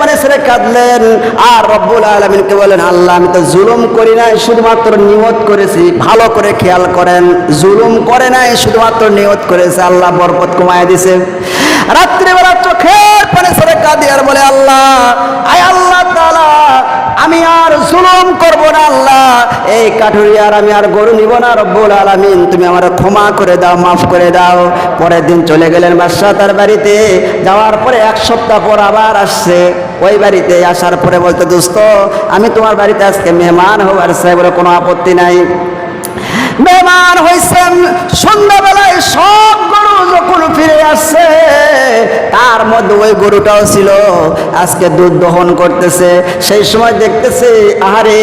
পানে ছেড়ে কাঁদলেন। আর রব্বুল আলমিনকে বলেন, আল্লাহ, আমি তো জুলুম করি নাই, শুধুমাত্র নিয়ত করেছি। ভালো করে খেয়াল করেন, জুলুম করে নাই, শুধুমাত্র নিয়ত করেছে। আল্লাহ বরকত কমায় দিছে। রাত্রিবেলা চোখের পানে ছেড়ে কাঁদি আর বলে, আল্লাহ, আয় আল্লাহ তাআলা, আমি আর জুলুম করব না, আল্লাহ। এই কাঠুরি আর আমি আর গরু নিব না, রব্বুল আলামিন। তুমি আমার ক্ষমা করে দাও, মাফ করে দাও। পরের দিন চলে গেলেন বাদশাহ তার বাড়িতে। যাওয়ার পরে এক সপ্তাহ পর আবার আসছে। ওই বাড়িতে আসার পরে বলতে, দোস্ত, আমি তোমার বাড়িতে আজকে মেহমান হবার চাই বলে কোনো আপত্তি নাই। মেহমান হয়েছেন সন্ধ্যাবেলায় সব গরু যখন ফিরে আসছে, তার মধ্যে ওই গরুটাও ছিল, আজকে দুধ দহন করতেছে। সেই সময় দেখতেছে, আহারে,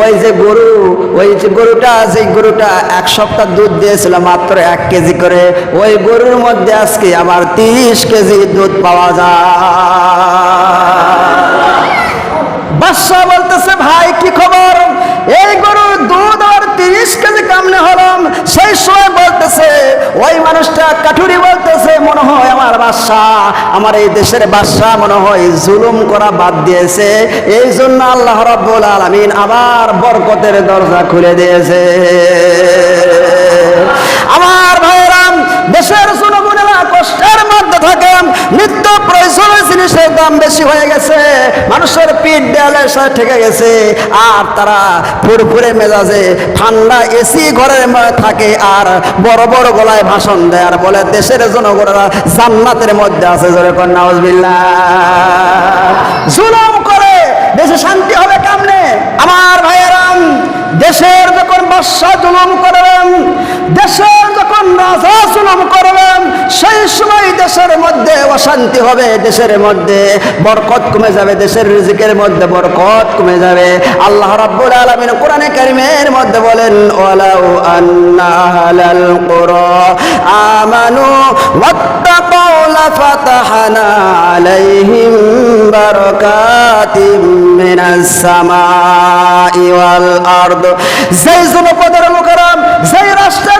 ওই যে গরু, ওই যে গরুটা যে গরুটা এক সপ্তাহ দুধ দিয়েছিল মাত্র এক কেজি করে, ওই গরুর মধ্যে আজকে আবার তিরিশ কেজি দুধ পাওয়া যায়। বাদশাহ বলতেছে, ভাই, কি খবর? এই গরুর দুধ আর তিরিশ কেজি কামনে হলাম সেই সময় বলতেছে, ওই মানুষটা কাঠুরি বলতেছে, মনে হয় আমার বাদশাহ, আমার এই দেশের বাদশাহ, মনে হয় জুলুম করা বাদ দিয়েছে। এই জন্য আল্লাহ রব্বুল আলমিন আবার বরকতের দরজা খুলে দিয়েছে। আমার ভাইরাম দেশের জনগণেরা কষ্টের মধ্যে থাকেন নিত্য প্রয়োজনীয় জিনিসের দাম বেশি হয়ে গেছে। মানুষের পিঠ দেয়ালের সাথে ঠেকে গেছে। আর তারা ফুরফুরে মেজাজে ঠান্ডা এসি ঘরের থাকে আর বড় বড় গলায় ভাষণ দেয় আর বলে, দেশের জনগণেরা জান্নাতের মধ্যে আছে। জোরে কন্যা জুলুম করে দেশে শান্তি হবে কামনে? আমার ভাইয়েরাম, দেশের যখন বাদশাহ জুলুম করবেন, দেশের যখন রাজা সেই সময় দেশের মধ্যে অশান্তি হবে, দেশের মধ্যে বরকত কমে যাবে, দেশের রিজিকের মধ্যে বরকত কমে যাবে। আল্লাহ রাব্বুল আলামিন কোরআনে কারিমের মধ্যে বলেন, ওয়ালাউ আমানু ওয়াত্তাকাউ আলাইহিম বারাকাতিম মিনাস সামাই ওয়াল আরদ। যেই জনপদের লোকেরা যেই রাষ্ট্রের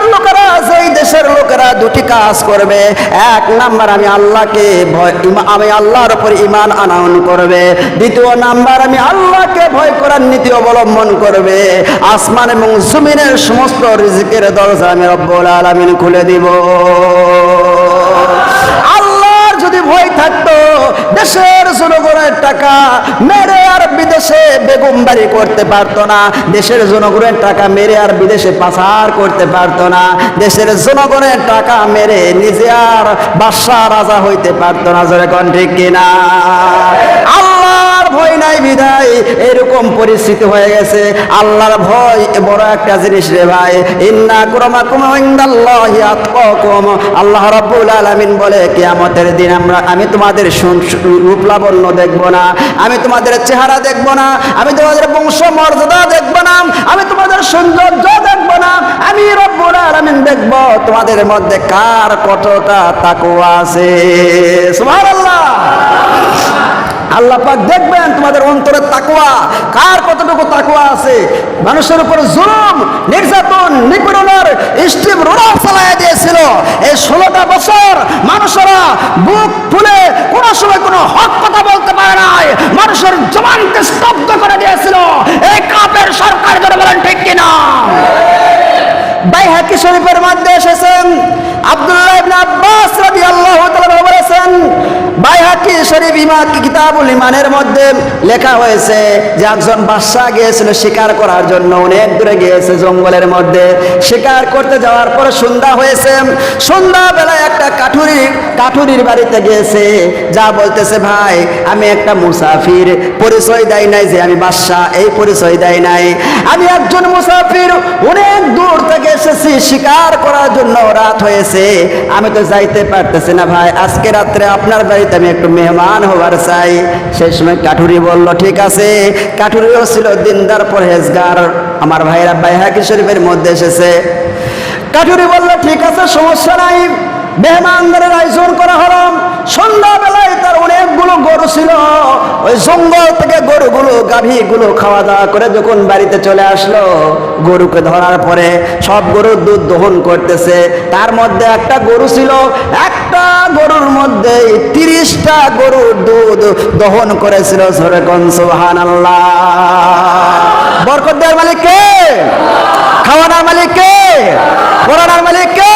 লোকেরা দুটি কাজ করবে। এক নাম্বার, আমি আল্লাহকে ভয় আমি আল্লাহর উপর ইমান আনয়ন করবে। দ্বিতীয় নাম্বার, আমি আল্লাহকে ভয় করার নীতি অবলম্বন করবে। আসমান এবং জমিনের সমস্ত রিজিকের দরজা আমি রব্বুল আলামিন খুলে দিব। ভয় থাকতো। দেশের জনগণের টাকা মেরে আর বিদেশে বেগম বাড়ি করতে পারতো না। দেশের জনগণের টাকা মেরে আর বিদেশে পাচার করতে পারতো না। দেশের জনগণের টাকা মেরে নিজে আর বাদশাহ রাজা হইতে পারতো না। জোরে ঠিক কিনা? আল্লাহর ভয় নাই বিদায়, এরকম পরিস্থিতি হয়ে গেছে। আল্লাহর ভয় বড় একটা জিনিস রে ভাই। ইন্না কুরমাকুম ইনদাল্লাহি আতকাকুম। আল্লাহ রাব্বুল আলামিন বলে, কিয়ামতের দিন আমরা, আমি তোমাদের রূপ লাবণ্য দেখব না, আমি তোমাদের চেহারা দেখব না, আমি তোমাদের বংশ মর্যাদা দেখব না, আমি তোমাদের সৌন্দর্য দেখব না, আমি রব্বুল আলামিন দেখব তোমাদের মধ্যে কার কতটা তাকওয়া আছে। সুবহানাল্লাহ। আল্লাহ পাক দেখবেন তোমাদের অন্তরের তাকুয়া কার কতটুকু তাকুয়া আছে? মানুষের উপর জুলুম, নির্যাতন, নিপীড়নের স্টিম রোলার চালায় দিয়েছিল। এই ষোলোটা বছর মানুষেরা বুক ফুলে কোনো সময় কোনো হক কথা বলতে পারে নাই। মানুষের জবানকে স্তব্ধ করে দিয়েছিল। এই কাপের সরকার ধরে বলেন ঠিক কিনা? বাইহাকি শরীফের মধ্যে এসেছেন আব্দুল্লাহ ইবনে আব্বাস রাদিয়াল্লাহু বাইহাকি শরীফ ইমান কিতাবুল ইমানের মধ্যে লেখা হয়েছে যে একজন বাদশা গিয়েছিল শিকার করার জন্য, অনেক দূরে গিয়েছে জঙ্গলের মধ্যে। শিকার করতে যাওয়ার পরে সন্ধ্যা হয়েছে। সন্ধ্যা বেলায় একটা কাঠুরি, কাঠুরির বাড়িতে গিয়েছে। যা বলতেছে, ভাই, আমি একটা মুসাফির। পরিচয় দেয় নাই যে আমি বাদশা এই পরিচয় দেয় নাই। আমি একজন মুসাফির। অনেক দূর থেকে এসেছি, শিকার করার জন্য রাত হয়েছে। আমি তো যাইতে পারতেছি না, ভাই। আজকে রাত্রে আপনার বাড়িতে আমি একটু মেহমান হবার চাই। সেই সময় কাঠুরি বলল, ঠিক আছে। কাঠুরিও ছিল দিনদার, পরহেজগার। আমার ভাইরা বাইহাকি শরীফের মধ্যে এসেছে। কাঠুরি বলল, ঠিক আছে, সমস্যা নাই। মেহমানদারের আয়োজন করা হলো। সন্ধ্যাবেলায় তার অনেকগুলো গরু ছিল। ওই জঙ্গল থেকে গরুগুলো, গাভীগুলো খাওয়া দাওয়া করে যখন বাড়িতে চলে আসলো, গরুকে ধরার পরে সব গরুর দুধ দহন করতেছে। তার মধ্যে একটা গরু ছিল একটা গরুর মধ্যে তিরিশটা গরুর দুধ দহন করেছিল সরেকন মালিক কে? খাওয়ানোর মালিক কে? পড়ানোর মালিক কে?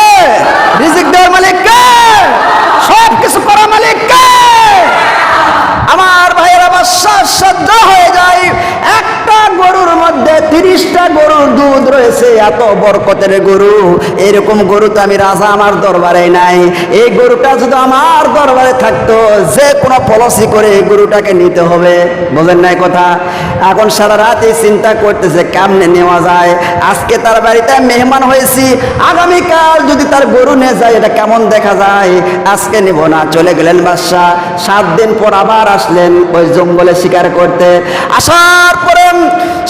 রিজিক দেওয়ার মালিক কে? সব কিছু করার মালিক কে? আমার ভাইয়ের বাসার সহ্য হয়ে যায়। একটা গরুর মধ্যে তিরিশটা গরুর দুধ রয়েছে। এত বরকতের গরু, এরকম গরু তো আমি রাজা আমার দরবারে নাই। এই গরুটা যদি আমার দরবারে থাকতো, যে কোনো পলিসি করে এই গরুটাকে নিতে হবে। বোঝেন নাই কথা? এখন সারা রাত এই চিন্তা করতেছে, কেমনে নেওয়া যায়? আজকে তার বাড়িতে মেহমান হয়েছি, আগামীকাল যদি তার গরু নিয়ে যায়, এটা কেমন দেখা যায়? আজকে নেব না, চলে গেলেন বাদশাহ। সাত দিন পর আবার আসলেন, ওই জঙ্গলে শিকার করতে। আসার পরে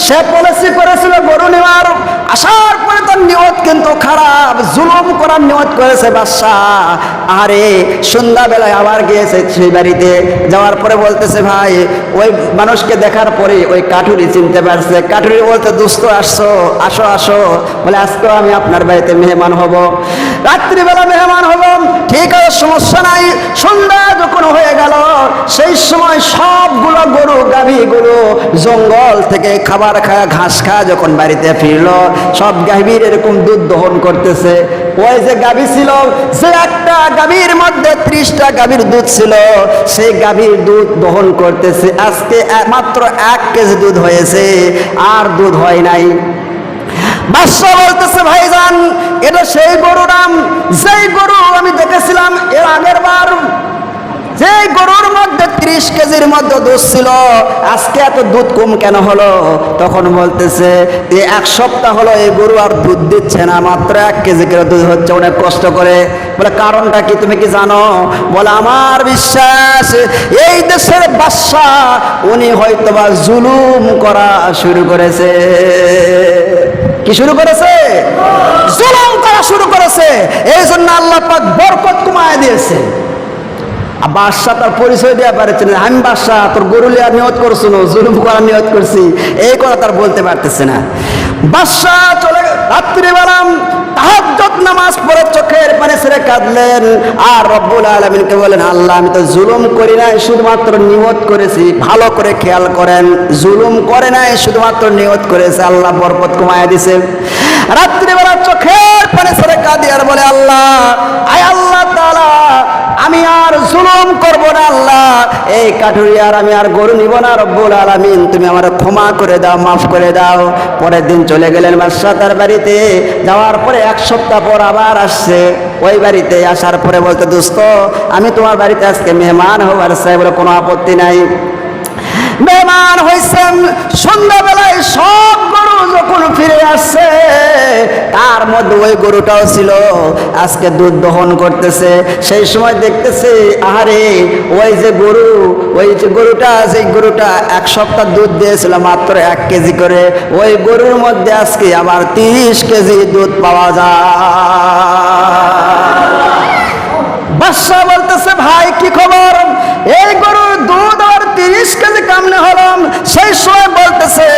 সে পলিসি করেছিল গরু নেওয়ার। আসার পরে তার নিয়ত কিন্তু খারাপ, জুলুম করার নিয়ত করেছে বাদশাহ। আরে, সন্ধ্যাবেলায় আবার গিয়েছে সেই বাড়িতে যাওয়ার পরে বলতেছে, ভাই, ওই মানুষকে দেখার পরে ওই কাঠুরি চিনতে পারছে। কাঠুরি বলতে দুস্থ আসছো, আসো আসো। বলে, আজকেও আমি আপনার বাড়িতে মেহমান হব। রাত্রিবেলা মেহমান হব ঠিক আছে সমস্যা নাই সন্ধ্যা যখন হয়ে গেল সেই সময় সবগুলো গরু গাভীগুলো জঙ্গল থেকে খাবার খাওয়া ঘাস খাওয়া যখন বাড়িতে ফিরলো, সব গাভীর এরকম দুধ দহন করতেছে। ওই যে গাভী ছিল, যে একটা গাভীর মধ্যে ত্রিশটা গাভীর দুধ ছিল, সেই গাভীর দুধ দহন করতেছে। আজকে মাত্র এক কেজি দুধ হয়েছে, আর দুধ হয় নাই। বাদশাহ বলতেছে, ভাইজান, এটা সেই গরু নাম যেই গরু আমি দেখেছিলাম, এর আগের বার যে গরুর মধ্যে ত্রিশ কেজির মধ্যে দুধ ছিল আজকে এত দুধ কম কেন হলো? তখন বলতেছে যে এক সপ্তাহ হলো এই গরু আর দুধ দিচ্ছে না মাত্র এক কেজি করে দুধ হচ্ছে। অনেক কষ্ট করে বলে কারণটা কি তুমি কি জানো? বলে আমার বিশ্বাস এই দেশের বাদশা উনি হয়তোবা জুলুম করা শুরু করেছে। কি শুরু করেছে? জুলুম করা শুরু করেছে। এই জন্য আল্লাহ পাক বরকত কমায় দিয়েছে। বাদশাহ তার পরিচয় দেওয়া পারছে না। আমি বাদশাহ, তোর গরু লিয়ার নিয়ত করছ না, জুলুম করার নিয়ত করছি। এই কথা তার বলতে পারতেছে না। বাদশাহ চলে রাত্রিবেলা তাহাজ্জুদ নামাজ পড়ে চোখের পানি ছেড়ে কাঁদলেন। আর রব্বুল আলমিনকে বলেন আল্লাহ, আমি তো জুলুম করি নাই, শুধুমাত্র নিয়ত করেছি। ভালো করে খেয়াল করেন। জুলুম করে নাই, শুধুমাত্র নিয়ত করেছে। আল্লাহ বরকত কমায় দিছে। রাত্রিবেলা চোখের পানি ছেড়ে কাঁদি আর বলে, আল্লাহ, আয় জুলুম করব না আল্লাহ। এই কাঠুরি আর আমি আর গরু নিব না রব্বুল আলামিন। তুমি আমার ক্ষমা করে দাও, মাফ করে দাও। পরের দিন চলে গেলেন বাদশাহ তার বাড়িতে। যাওয়ার পরে এক সপ্তাহ পর আবার আসছে। ওই বাড়িতে আসার পরে বলতে, দোস্ত, আমি তোমার বাড়িতে আজকে মেহমান চাই বলে কোনো আপত্তি নাই। মেহমান হয়েছেন সন্ধ্যাবেলায় সব ওই গরুটাও ছিল, আজকে দুধ দহন করতেছে। সেই সময় দেখতেছে, আহারে, ওই যে গরু, ওই যে গরুটা সেই গরুটা এক সপ্তাহ দুধ দিয়েছিল মাত্র এক কেজি করে, ওই গরুর মধ্যে আজকে আবার তিরিশ কেজি দুধ পাওয়া যায়। বাদশাহ বলতেছে, ভাই, কি খবর? এই গরুর দুধ তিরিশ কেজি কামনে হলাম, সেই সময় বলতেছে,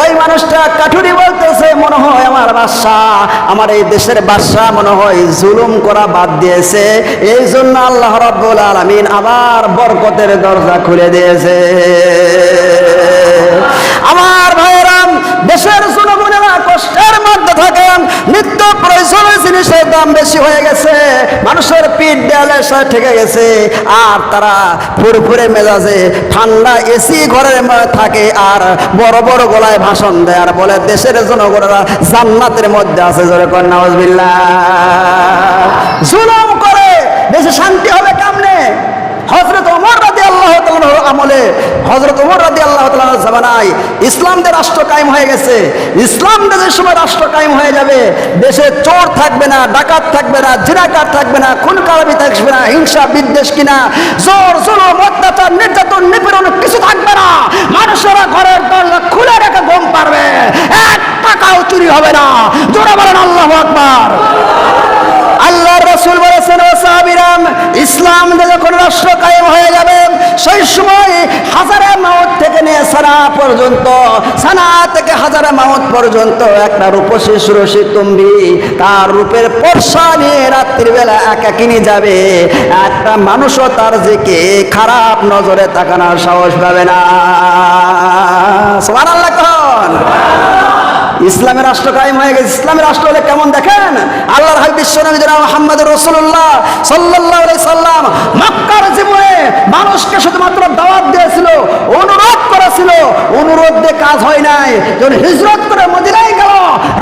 ওই মানুষটা কাঠুরি বলতেছে, মনে হয় আমার বাদশাহ আমার এই দেশের বাদশাহ মনে হয় জুলুম করা বাদ দিয়েছে, এই জন্য আল্লাহ রব্বুল আলমিন আবার বরকতের দরজা খুলে দিয়েছে। আমার ভাইয়েরাম দেশের জনগণেরা কষ্টের মধ্যে থাকেন। নিত্য প্রয়োজনীয় জিনিসের দাম বেশি হয়ে গেছে। মানুষের পিঠ দেয়ালে এসে ঠেকে গেছে। আর তারা ফুরফুরে মেজাজে ঠান্ডা এসি ঘরের থাকে আর বড় বড় গলায় ভাষণ দেয়। আর বলে, দেশের জনগণেরা জান্নাতের মধ্যে আছে জোরে কন্যা জুলুম করে, দেশে শান্তি হবে কেমনে? হজরত ওমর রাজি আল্লাহ আমলে হজরত ওমর রাজি আল্লাহ জামানায় ইসলামদের রাষ্ট্র কায়েম হয়ে গেছে। ইসলাম দেশের সময় রাষ্ট্র কায়েম হয়ে যাবে, দেশে চোর থাকবে না, ডাকাত থাকবে না জিরাকার থাকবে না, খুন কারবি থাকবে না, হিংসা বিদ্বেষ কিনা, জোর জোর অত্যাচার, নির্যাতন, নিপীড়ন কিছু থাকবে না মানুষেরা ঘরের দরজা খুলে রেখে ঘুম পারবে এক টাকাও চুরি হবে না জোরে বলেন আল্লাহ আকবার আল্লাহর রসুল বলেছেন ও সাহাবিরাম ইসলাম যখন রাষ্ট্র কায়েম হয়ে যাবে, সেই সময় হাজারে মাউত থেকে নিয়ে সানা পর্যন্ত, সানা থেকে হাজারে মাউত পর্যন্ত একটা রূপসী সুরসী তুম্বি, তার রূপের পর্ষা নিয়ে রাত্রিবেলা একা কিনে যাবে। একটা মানুষও তার দিকে খারাপ নজরে তাকানোর সাহস পাবে না। সোমান আল্লাহ ইসলামের রাষ্ট্র কায়েম হয়ে গেছে। ইসলামের রাষ্ট্র হলে কেমন দেখেন? আল্লাহর হাবিব বিশ্বনবী জনাব মোহাম্মদ রসুল্লাহ আলাইহি সাল্লাম মক্কার জীবনে মানুষকে শুধুমাত্র দাওয়াত দিয়েছিল, অনুরোধ করেছিল। অনুরোধ দিয়ে কাজ হয় নাই। যখন হিজরত করে মদিনায় গেল,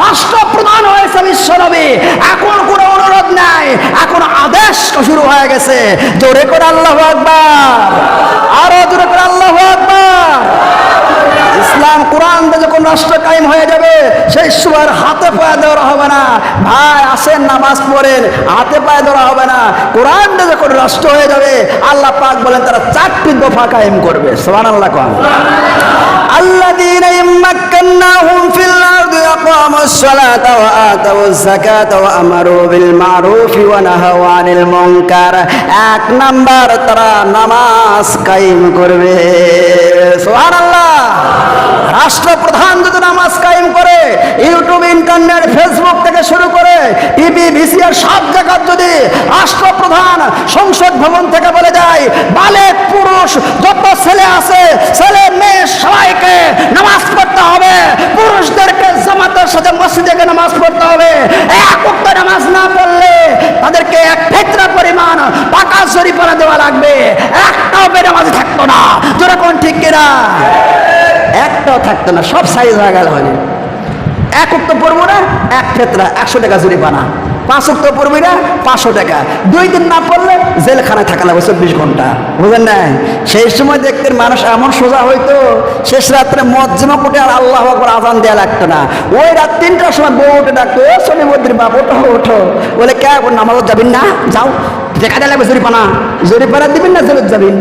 রাষ্ট্র প্রধান হয়েছে বিশ্বনবী এখন কোনো অনুরোধ নাই। এখন আদেশ শুরু হয়ে গেছে। জোরে করে আল্লাহ আকবার আরও জোরে করে আল্লাহ আকবার ইসলাম কোরআন দিয়ে যখন রাষ্ট্র কায়েম হয়ে যাবে সেই সময় আর হাতে পায়ে দেওয়া হবে না ভাই আসেন নামাজ পড়েন হাতে পায়ে দেওয়া হবে না কোরআন দিয়ে যখন রাষ্ট্র হয়ে যাবে আল্লাহ পাক বলেন তারা চারটি দফা কায়েম করবে সোমান আল্লাহ কন الذين إن مكناهم في الأرض أقاموا الصلاة وآتوا الزكاة وأمروا بالمعروف ونهوا عن المنكر এক নাম্বার তারা নামাজ কায়েম করবে সুবহানাল্লাহ রাষ্ট্রপ্রধান যদি নামাজ কায়েম করে, ইউটিউব, ইন্টারনেট, ফেসবুক থেকে শুরু করে, টিভি ভিসিআর সব জায়গা যদি রাষ্ট্রপ্রধান সংসদ ভবন থেকে বলে দেয়, বালেক পুরুষ, যত ছেলে আছে, ছেলে, মেয়ে, সবাইকে নামাজ পড়তে হবে। পুরুষদেরকে জামাতের সাথে মসজিদে নামাজ পড়তে হবে। এক উক্ত নামাজ না পড়লে তাদেরকে এক ফেতরা পরিমাণ টাকা জরিমানা দেওয়া লাগবে একটাও বেনামাজি থাকতো না তোরা কোন ঠিক কিনা একটাও থাকতো না, সব সাইজ হয়ে গেল হলে এক উক্ত পড়ব না এক ক্ষেত্রে একশো টাকা জরিমানা। পাঁচ উক্ত পড়বি না পাঁচশো টাকা। দুই দিন না পড়লে জেলখানায় থাকা লাগবে চব্বিশ ঘণ্টা। বুঝলেন না সেই সময় দেখতেন মানুষ এমন সোজা হইতো, শেষ রাত্রে মজ্জমা কোটে আর আল্লাহ আকবর আজান দেওয়া লাগতো না। ওই রাত তিনটার সময় বউ উঠে ডাকতো, ও শনি মন্দির বাপ, ওঠো ওঠো। বলে, কে নামাজ যাবেন না? যাও। দেখা দেওয়া লাগবে জরিপানা জরিপানা দিবেন না, জেলত যাবেন?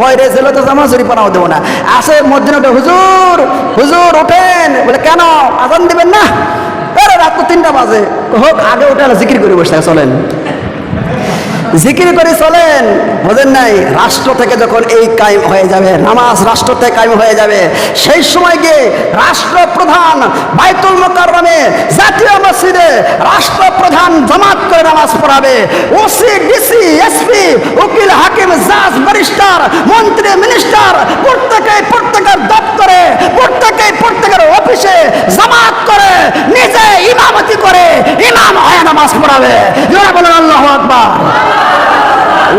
হয় রে ছেলে তো জামা জরিপানাও দেবো না। আসে মধ্যে হুজুর হুজুর ওঠেন। বলে, কেন? আজান দিবেন না? রাত তো তিনটা বাজে। হোক, আগে উঠে জিকির করে বসে চলেন। জিকির করে চলেন। বোঝেন নাই? রাষ্ট্র থেকে যখন এই কায়েম হয়ে যাবে, নামাজ রাষ্ট্র থেকে কায়েম হয়ে যাবে, সেই সময় গিয়ে রাষ্ট্রপ্রধান বাইতুল মোকাররমে জাতীয় মসজিদে রাষ্ট্রপ্রধান জামাত করে নামাজ পড়াবে। ওসি ডিসি এসপি উকিল, হাকিম, জাজ, ব্যারিস্টার, মন্ত্রী, মিনিস্টার প্রত্যেকে প্রত্যেকের দপ্তরে প্রত্যেকে প্রত্যেকের অফিসে জামাত করে, নিজে ইমামতি করে, ইমাম হয়ে নামাজ পড়াবে। যারা বলেন আল্লাহ আকবার।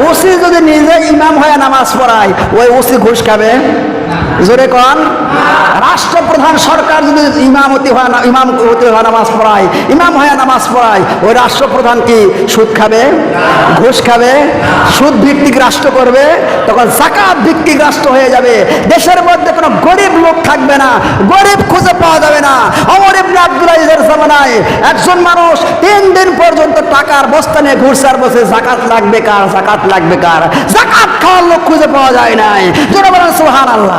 ওসি যদি নিজে ইমাম হয়ে নামাজ পড়ায় ওই ওসি ঘুষ খাবে? জোরে কন। রাষ্ট্রপ্রধান সরকার যদি ইমামতি হয় না, ইমাম হয়ে নামাজ পড়ায়, ইমাম হয়ে নামাজ পড়ায়, ওই রাষ্ট্রপ্রধান কি সুদ খাবে? ঘুষ খাবে? সুদ ভিত্তিক রাষ্ট্র করবে? তখন জাকাত ভিত্তিক রাষ্ট্র হয়ে যাবে। দেশের মধ্যে কোনো গরিব লোক থাকবে না, গরিব খুঁজে পাওয়া যাবে না। অমর ইবনে আব্দুল আজিজের জামানায় একজন মানুষ তিন দিন পর্যন্ত টাকার বস্তা নিয়ে ঘুরছে বসে জাকাত লাগবে কার? জাকাত লাগবে কার? জাকাত খাওয়ার লোক খুঁজে পাওয়া যায় নাই। জোরে বলেন সুহান আল্লাহ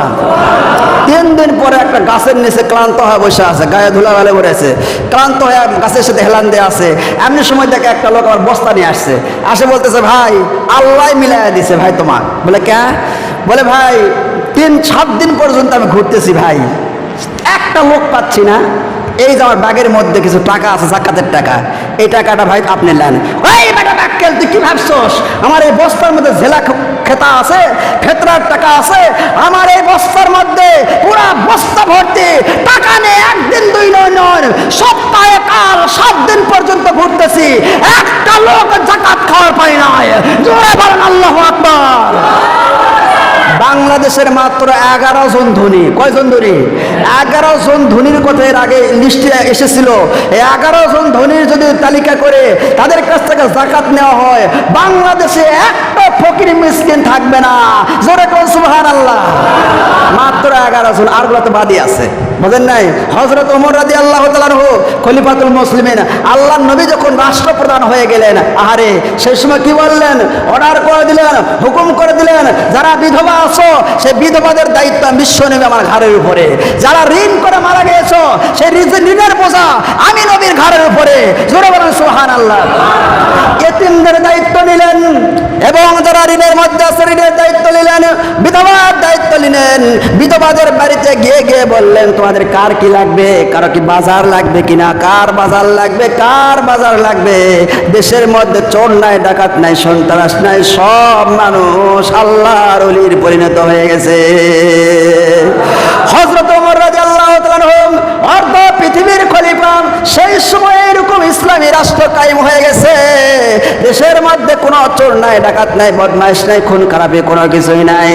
তিন দিন পরে একটা গাছের নিচে ক্লান্ত হয়ে বসে আছে, গায়ে ধুলা গালে পড়েছে ক্লান্ত হয়ে গাছের সাথে হেলান দিয়ে আছে। এমনি সময় দেখে একটা লোক আবার বস্তা নিয়ে আসছে। আসে বলতেছে, ভাই, আল্লাহ মিলাইয়া দিছে ভাই তোমার। বলে কে বলে, ভাই, তিন, সাত দিন পর্যন্ত আমি ঘুরতেছি ভাই। একটা লোক পাচ্ছি না। এই যে আমার ব্যাগের মধ্যে কিছু টাকা আছে, জাকাতের টাকা, এই টাকাটা ভাই আপনি নেন। ওই বেটা তুই কি ভাবছস? আমার এই বস্তার মধ্যে জেলা খেতা আছে খেতরার টাকা আছে, আমার এই বস্তার মধ্যে পুরা বস্তা ভর্তি, টাকা নেই একদিন দুই নয় নয়, সপ্তাহে কাল সাত দিন পর্যন্ত ঘুরতেছি, একটা লোক জাকাত খাওয়ার পাই নাই। জোরে বলেন, আল্লাহ আকবার। বাংলাদেশের মাত্র এগারো জন ধনী। কয়জন ধনী? এগারো জন ধনীর কথা এর আগে লিস্টে এসেছিল। এগারো জন ধনীর যদি তালিকা করে তাদের কাছ থেকে জাকাত নেওয়া হয়, বাংলাদেশে একটা ফকির মিসকিন থাকবে না। জোরে কোন সুবহান আল্লাহ মাত্র এগারো জন। আরগুলো তো বাদই আছে। বোঝেন নাই? হজরত ওমর রাদি আল্লাহ তালানহু খলিফাতুল মুসলিমিন আল্লাহ নবী যখন রাষ্ট্রপ্রধান হয়ে গেলেন, আহারে, সেই সময় কি বললেন? অর্ডার করে দিলেন, হুকুম করে দিলেন, যারা বিধবা আছো সেই বিধবাদের দায়িত্ব বিশ্ব নেবে আমার ঘাড়ের উপরে। যারা ঋণ করে মারা গিয়েছো ঋণ- ঋণের বোঝা আমি নবীর ঘাড়ের উপরে। জোরে বলেন সুহান আল্লাহ এতিমদের দায়িত্ব নিলেন এবং যারা ঋণের মধ্যে আছে, ঋণের দায়িত্ব নিলেন, বিধবার দায়িত্ব নিলেন। বিধবাদের বাড়িতে গিয়ে গিয়ে বললেন, তোমাদের কার কি লাগবে? কারও কি বাজার লাগবে কিনা? কার বাজার লাগবে? কার বাজার লাগবে? দেশের মধ্যে চোর নাই, ডাকাত নাই, সন্ত্রাস নাই, সব মানুষ আল্লাহর অলির পরিণত হয়ে গেছে। হজরত পৃথিবীর খলিফা, সেই সময় এরকম ইসলামী রাষ্ট্র কায়েম হয়ে গেছে। দেশের মধ্যে কোনো চোর নাই, ডাকাত নাই, বদমাইশ নাই, খুন খারাপি কোনো কিছুই নাই।